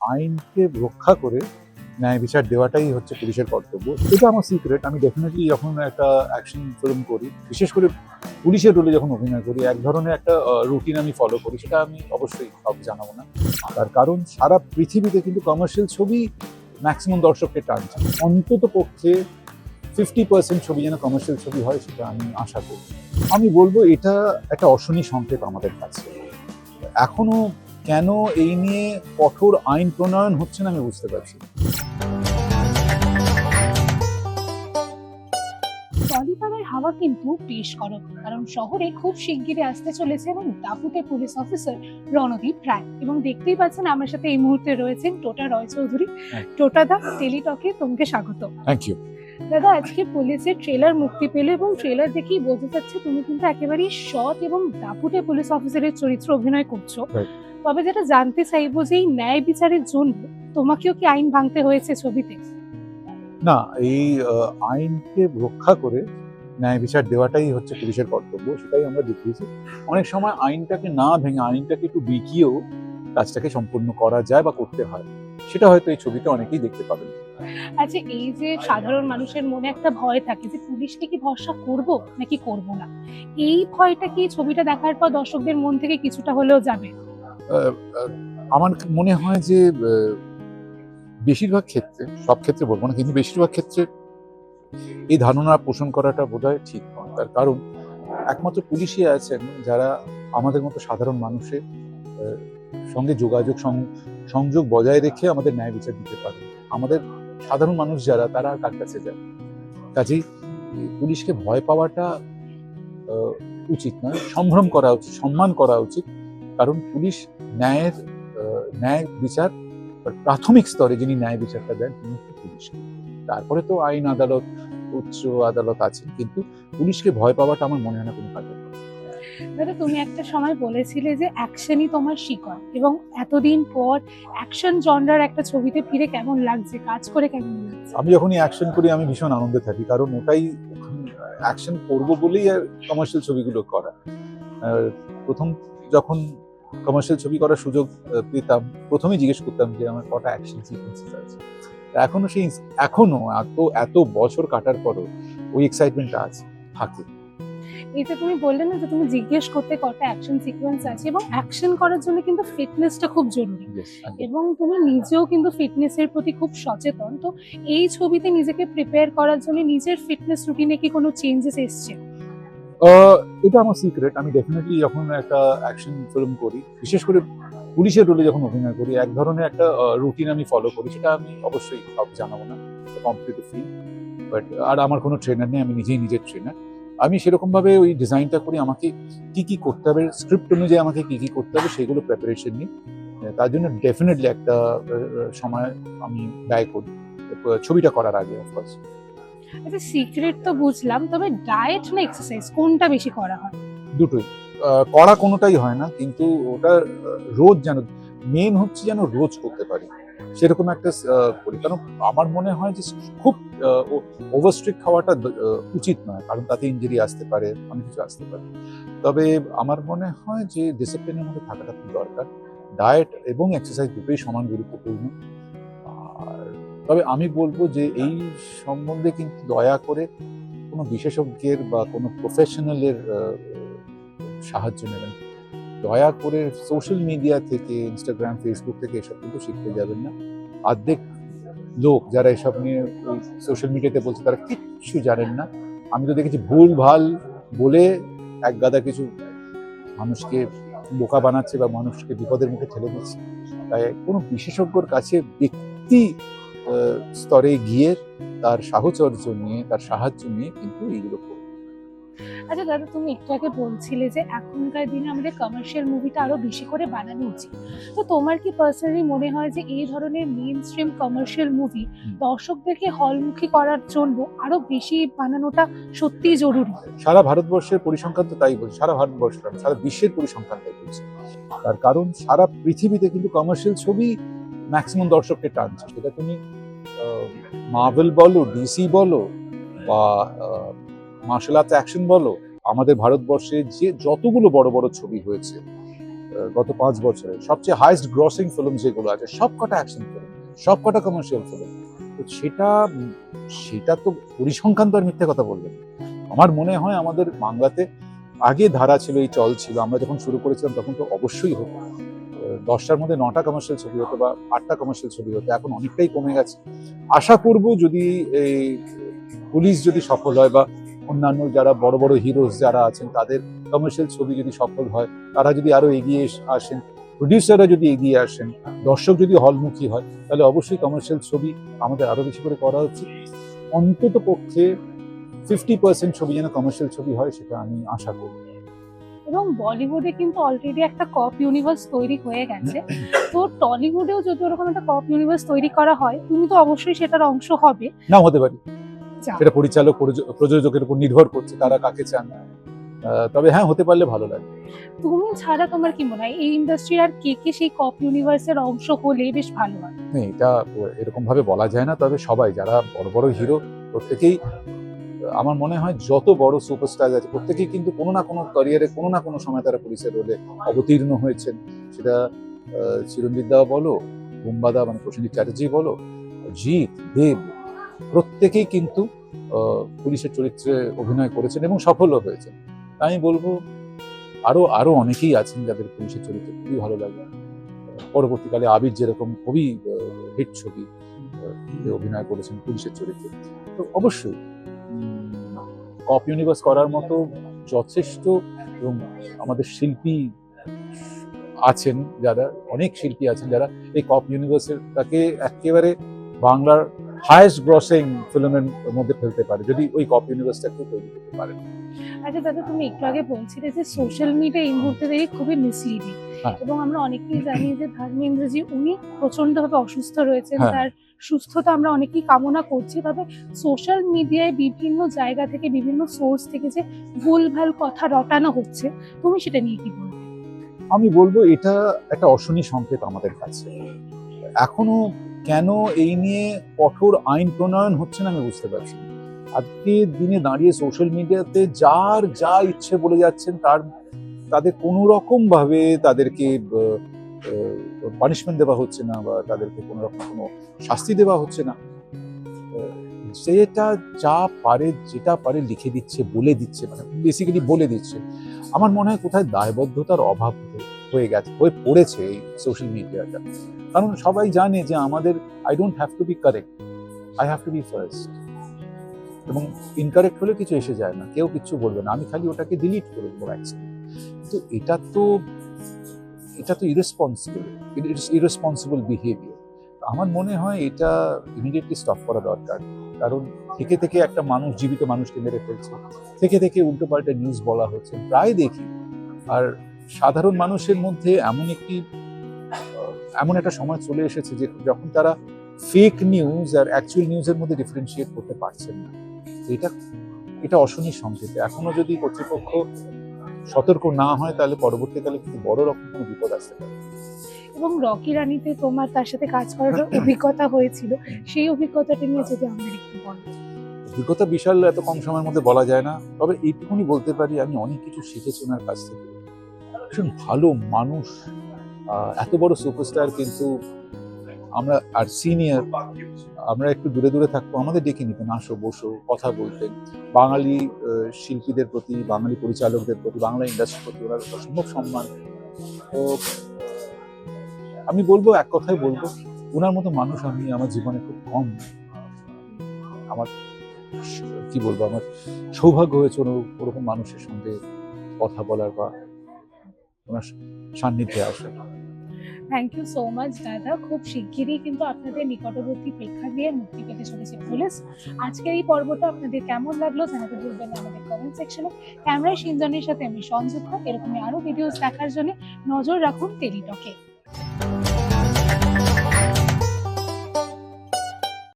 আইনকে রক্ষা করে ন্যায় বিচার দেওয়াটাই হচ্ছে পুলিশের কর্তব্য। এটা আমার সিক্রেট আমি ডেফিনেটলি যখন একটা অ্যাকশন ফিল্ম করি, বিশেষ করে পুলিশের রোলে যখন অভিনয় করি, এক ধরনের একটা রুটিন আমি ফলো করি, সেটা আমি অবশ্যই সব জানাব না। তার কারণ, সারা পৃথিবীতে কিন্তু কমার্শিয়াল ছবি ম্যাক্সিমাম দর্শককে টানছে। অন্তত পক্ষে ফিফটি পার্সেন্ট ছবি যেন কমার্শিয়াল ছবি হয়, সেটা আমি আশা করি। আমি বলব, এটা একটা অশনি সংকেত আমাদের কাছে। এখনও কেন এই নিয়ে কঠোর আইন প্রণয়ন হচ্ছে না আমি বুঝতে পারছি। টলিপাড়ার হাওয়া কিন্তু বেশ গরম কারণ শহরে খুব শিগগিরই আসতে চলেছে এবং দাপুটে পুলিশ অফিসার রণদীপ রায় এবং দেখতেই পাচ্ছেন আমার সাথে এই মুহূর্তে রয়েছেন টোটা রয় চৌধুরী হ্যাঁ। টোটা দা টেলিটকে তোমাকে স্বাগত থ্যাংক ইউ দাদা আজকে পুলিশের ট্রেলার মুক্তি পেল এবং ট্রেলার দেখেই বোঝা যাচ্ছে তুমি কিন্তু একেবারেই সৎ এবং দাপুটে পুলিশ অফিসারের চরিত্র অভিনয় করছ। তবে যেটা জানতে চাইব যে এই ন্যায় বিচারের জন্য তোমাকেও কি আইন ভাঙতে হয়েছে ছবিতে? না এই আইনকে রক্ষা করে ন্যায় বিচার দেওয়াটাই হচ্ছে পুলিশের কর্তব্য সেটাই আমরা দেখিয়েছি। অনেক সময় আইনটাকে না ভেঙে আইনটাকে একটু বিকিয়েও কাজটাকে সম্পূর্ণ করা যায় বা করতে হয় সেটা হয়তো এই ছবিতে অনেকেই দেখতে পাবেন। আচ্ছা এই যে সাধারণ মানুষের মনে একটা ভয় থাকে যে, পুলিশকে কি ভরসা করব নাকি করব না? এই ভয়টা কি ছবিটা দেখার পর দর্শকদের মন থেকে কিছুটা হলেও যাবে? আমার মনে হয় যে বেশিরভাগ ক্ষেত্রে, সব ক্ষেত্রে বলব না, কিন্তু বেশিরভাগ ক্ষেত্রে এই ধারণা পোষণ করাটা বোধহয় ঠিক নয়। তার কারণ, একমাত্র পুলিশই আছেন যারা আমাদের মতো সাধারণ মানুষের সঙ্গে যোগাযোগ সংযোগ বজায় রেখে আমাদের ন্যায় বিচার দিতে পারে আমাদের সাধারণ মানুষ যারা, তারা কার কাছে যায়? কাজেই পুলিশকে ভয় পাওয়াটা উচিত নয় সম্ভ্রম করা উচিত, সম্মান করা উচিত। কারণ পুলিশ ন্যায়ের ন্যায় বিচার প্রাথমিক স্তরে যিনি ন্যায় বিচারটা দেন, তিনি পুলিশ। তারপরে তো আইন আদালত, উচ্চ আদালত আছেন। কিন্তু পুলিশকে ভয় পাওয়াটা আমার মনে হয় না কোনো কাজে। দাদা, তুমি একটা সময় বলেছিলে যে অ্যাকশনই তোমার শিকড় এবং এতদিন পর অ্যাকশন জনরার একটা ছবিতে ফিরে কেমন লাগছে, কাজ করে কেমন লাগছে? আমি যখনই অ্যাকশন করি, আমি ভীষণ আনন্দে থাকি, কারণ ওটাই অ্যাকশন করব বলেই আর কমার্শিয়াল ছবিগুলো করা। প্রথম যখন কমার্শিয়াল ছবি করার সুযোগ পেতাম, প্রথমেই জিজ্ঞেস করতাম যে আমার কটা অ্যাকশন সিকোয়েন্সেস আছে। এখনও সেই, এখনও এত এত বছর কাটার পরও ওই এক্সাইটমেন্টটা আছে, থাকে। এই যে তুমি বললে না যে তুমি জিজ্ঞেস করতে কটা অ্যাকশন সিকোয়েন্স আছে এবং অ্যাকশন করার জন্য কিন্তু ফিটনেসটা খুব জরুরি। এবং তুমি নিজেও কিন্তু ফিটনেসের প্রতি খুব সচেতন। তো এই ছবিতে নিজেকে প্রিপেয়ার করার জন্য নিজের ফিটনেস রুটিনে কি কোনো চেঞ্জেস এসছে? এটা আমার সিক্রেট আমি ডেফিনেটলি যখন একটা অ্যাকশন ফিল্ম করি বিশেষ করে পুলিশের রোলে যখন অভিনয় করি এক ধরনের একটা রুটিন আমি ফলো করি সেটা আমি অবশ্যই জানাব না। কমপ্লিট ফিল বাট আর আমার কোনো ট্রেনার নেই আমি নিজেই নিজের ট্রেনার আমি সেরকমভাবে ওই ডিজাইনটা করি আমাকে কি কি করতে হবে স্ক্রিপ্ট অনুযায়ী আমাকে কি কি করতে হবে সেগুলো প্রিপারেশন নিই। তার জন্য ডেফিনেটলি একটা সময় আমি ব্যয় করি। ছবিটা করার আগে অফকোর্স আচ্ছা সিক্রেট তো বুঝলাম তবে ডায়েট না এক্সারসাইজ কোনটা বেশি করা হয়? দুটোই। করা কোনোটাই হয় না কিন্তু ওটা রোজ যেন মেন হচ্ছে যেন রোজ করতে পারি। সেরকম একটা করি কারণ আমার মনে হয় যে খুব ওভার স্ট্রিক্ট খাওয়াটা উচিত নয়। কারণ তাতে ইঞ্জুরি আসতে পারে, অনেক কিছু আসতে পারে। তবে আমার মনে হয় যে ডিসিপ্লিনের মধ্যে থাকাটা খুব দরকার। ডায়েট এবং এক্সারসাইজ দুটোই সমান গুরুত্বপূর্ণ। আর তবে আমি বলব যে এই সম্বন্ধে কিন্তু দয়া করে কোনো বিশেষজ্ঞের বা কোনো প্রফেশনালের সাহায্য নেবেন দয়া করে সোশ্যাল মিডিয়া থেকে ইনস্টাগ্রাম ফেসবুক থেকে এসব কিন্তু শিখতে যাবেন না অর্ধেক লোক যারা এসব নিয়ে সোশ্যাল মিডিয়াতে বলছে, তারা কিচ্ছু জানেন না আমি তো দেখেছি ভুল, ভালো বলে এক গাদা কিছু মানুষকে বোকা বানাচ্ছে বা মানুষকে বিপদের মুখে ঠেলে দিচ্ছে তাই কোনো বিশেষজ্ঞর কাছে ব্যক্তি স্তরে গিয়ে তার সাহচর্য নিয়ে, তার সাহায্য নিয়ে কিন্তু এইগুলো। আচ্ছা দাদা তুমি একটু আগে বলছিলে যে এখনকার দিনে আমাদের কমার্শিয়াল মুভিটা আরও বেশি করে বানানো উচিত। তো তোমার কি পার্সোনালি মনে হয় যে এই ধরনের মেইন স্ট্রিম কমার্শিয়াল মুভি দর্শকদেরকে হলমুখী করার জন্য আরও বেশি বানানোটা সত্যিই জরুরি? সারা ভারতবর্ষের পরিসংখ্যান তো তাই বলছে সারা ভারতবর্ষ সারা বিশ্বের পরিসংখ্যান তাই বলছে। তার কারণ সারা পৃথিবীতে কিন্তু কমার্শিয়াল ছবি ম্যাক্সিমাম দর্শককে টানছে। সেটা তুমি মার্ভেল বলো ডিসি বলো বা মার্শাল আর্টস অ্যাকশন বলো আমাদের ভারতবর্ষে যে যতগুলো বড় বড় ছবি হয়েছে গত পাঁচ বছরে সবচেয়ে হাইস্ট গ্রসিং ফিল্ম যেগুলো আছে সব কটা অ্যাকশন ফিল্ম সব কটা কমার্শিয়াল ফিল্ম তো সেটা সেটা তো পরিসংখ্যান তো আর মিথ্যে কথা বলবেন আমার মনে হয় আমাদের বাংলাতে আগে ধারা ছিল এই চল ছিল আমরা যখন শুরু করেছিলাম তখন তো অবশ্যই আহ, দশটার মধ্যে নটা কমার্শিয়াল ছবি হতো বা আটটা কমার্শিয়াল ছবি হতো এখন অনেকটাই কমে গেছে। আশা করব যদি এই পুলিশ যদি সফল হয় বা অন্যান্য যারা বড় বড় হিরোজ যারা আছেন তাদের কমার্শিয়াল ছবি যদি সফল হয় তারা যদি আরও এগিয়ে আসেন প্রডিউসাররা যদি এগিয়ে আসেন দর্শক যদি হলমুখী হয় তাহলে অবশ্যই কমার্শিয়াল ছবি আমাদের আরও বেশি করে করা উচিত। অন্তত পক্ষে ফিফটি পার্সেন্ট ছবি যেন কমার্শিয়াল ছবি হয় সেটা আমি আশা করি। এবং বলিউডে কিন্তু অলরেডি একটা কপ ইউনিভার্স তৈরি হয়ে গেছে। তো টলিউডেও যদি ওরকম একটা কপ ইউনিভার্স তৈরি করা হয় তুমি তো অবশ্যই সেটার অংশ হবে। না হতে পারি। সেটা পরিচালক প্রযোজকের উপর নির্ভর করছে তারা কাকে চান। তবে হ্যাঁ হতে পারলে ভালো লাগে। তুমি ছাড়া তোমার কি মনে হয়? এই ইন্ডাস্ট্রি আর কে কে সেই কপ ইউনিভার্সের অংশ হলে বেশ ভালো হয়? না, এটা এরকম ভাবে বলা যায় না তবে সবাই যারা বড় বড় হিরো প্রত্যেকেই আমার মনে হয় যত বড় সুপারস্টার আছে প্রত্যেকেই কিন্তু কোনো না কোনো ক্যারিয়ারে কোনো না কোনো সময় তারা পুলিশের রোলে অবতীর্ণ হয়েছেন। সেটা চিরঞ্জিত দা বলো বুম্বাদা মানে প্রসেনজিৎ চ্যাটার্জি বলো জিৎ দেব প্রত্যেকেই কিন্তু পুলিশের চরিত্রে অভিনয় করেছেন এবং সফলও হয়েছেন। আমি বলব, আরও আরও অনেকেই আছেন যাদের পুলিশের চরিত্র খুবই ভালো লাগে। পরবর্তীকালে আবির যেরকম খুবই হিট ছবি অভিনয় করেছেন পুলিশের চরিত্রে। তো অবশ্যই কপ ইউনিভার্স করার মতো যথেষ্ট এবং আমাদের শিল্পী আছেন যারা, অনেক শিল্পী আছেন যারা, এই কপ ইউনিভার্সের তাকে একেবারে বাংলার হায়েস্ট গ্রসিং ফিল্মের মধ্যে ফেলতে পারে যদি ওই কপ ইউনিভার্সটাকে তৈরি করতে পারে। আচ্ছা দাদা তুমি একটু আগে বলছিলে যে সোশ্যাল মিডিয়া এই মুহূর্তে দাঁড়িয়ে খুবই মিসলিডিং হ্যাঁ। এবং আমরা অনেকেই জানি যে ধর্মেন্দ্রজি উনি প্রচন্ডভাবে অসুস্থ রয়েছেন হ্যাঁ। তার সুস্থতা আমরা অনেকেই কামনা করছি। তবে সোশ্যাল মিডিয়ায় বিভিন্ন জায়গা থেকে বিভিন্ন সোর্স থেকে যে ভুলভাল কথা রটানো হচ্ছে তুমি সেটা নিয়ে কি বলবে? আমি বলব এটা একটা অশনি সংকেত আমাদের কাছে। এখনও কেন এই নিয়ে কঠোর আইন প্রণয়ন হচ্ছে না আমি বুঝতে পারছি না। আজকে দিনে দাঁড়িয়ে সোশ্যাল মিডিয়াতে যার যা ইচ্ছে বলে যাচ্ছেন, তার, তাদের কোনো রকম ভাবে তাদেরকে পানিশমেন্ট দেওয়া হচ্ছে না বা তাদেরকে কোনো রকম কোনো শাস্তি দেওয়া হচ্ছে না। যেটা যা পারে, যেটা পারে লিখে দিচ্ছে, বলে দিচ্ছে মানে বেসিক্যালি বলে দিচ্ছে। আমার মনে হয় কোথায় দায়বদ্ধতার অভাব হয়ে- হয়ে গেছে, হয়ে পড়েছে এই সোশ্যাল মিডিয়াটা কারণ সবাই জানে যে আমাদের I don't have to be correct I have to be first এবং ইনকারেক্ট হলে কিছু এসে যায় না, কেউ কিছু বলবে না, আমি খালি ওটাকে ডিলিট করে দেবো কিন্তু এটা তো এটা তো ইরেসপন্সিবল ইটস ইরেসপন্সিবল বিহেভিয়ার আমার মনে হয় এটা ইমিডিয়েটলি স্টপ করা দরকার। কারণ থেকে থেকে একটা মানুষ, জীবিত মানুষকে মেরে ফেলছে। থেকে থেকে উল্টো পাল্টা নিউজ বলা হচ্ছে। প্রায় দেখি। আর সাধারণ মানুষের মধ্যে এমন একটি এমন একটা সময় চলে এসেছে যে যখন তারা ফেক নিউজ আর অ্যাকচুয়াল নিউজের মধ্যে ডিফারেন্সিয়েট করতে পারছেন না। এটা এটা অশনি সংকেত। এখনও যদি কর্তৃপক্ষ সতর্ক না হয় তাহলে পরবর্তীকালে কিন্তু বড় রকম কোনো বিপদ আসতে পারে। এবং রকি রানীতে তোমার তার সাথে কাজ করার অভিজ্ঞতা হয়েছিল। সেই অভিজ্ঞতাটা নিয়ে যদি আমাদের একটু বলো। অভিজ্ঞতা বিশাল এত কম সময়ের মধ্যে বলা যায় না। তবে এইটুকুনি বলতে পারি আমি অনেক কিছু শিখেছি ওনার কাছ থেকে। ভীষণ ভালো মানুষ। এত বড় সুপারস্টার কিন্তু আমরা আর সিনিয়র আমরা একটু দূরে দূরে থাকব, আমাদের ডেকে নিতেন আসো, বসো, কথা বলতেন। বাঙালি শিল্পীদের প্রতি, বাঙালি পরিচালকদের প্রতি, বাংলা ইন্ডাস্ট্রির প্রতি ওনার অসম্ভব সম্মান। তো, আমি বলব, এক কথাই বলব, ওনার মতো মানুষ আমি আমার জীবনে খুব কম। আমার কি বলব, আমার সৌভাগ্য হয়েছে ওর- ওরকম মানুষের সঙ্গে কথা বলার বা ওনার সান্নিধ্যে আসে। থ্যাংক ইউ সো মাচ দাদা। খুব শিগগিরই কিন্তু আপনাদের নিকটবর্তী প্রেক্ষা দিয়ে মুক্তি পেতে চলেছে পুলিশ। আজকের এই পর্বটা আপনাদের কেমন লাগল জানাতে ভুলবেন আমাদের কমেন্ট সেকশনে ক্যামেরায় সিনজনের সাথে আমি সংযুক্ত এরকমই আরও ভিডিওস দেখার জন্য নজর রাখুন টেলিটকে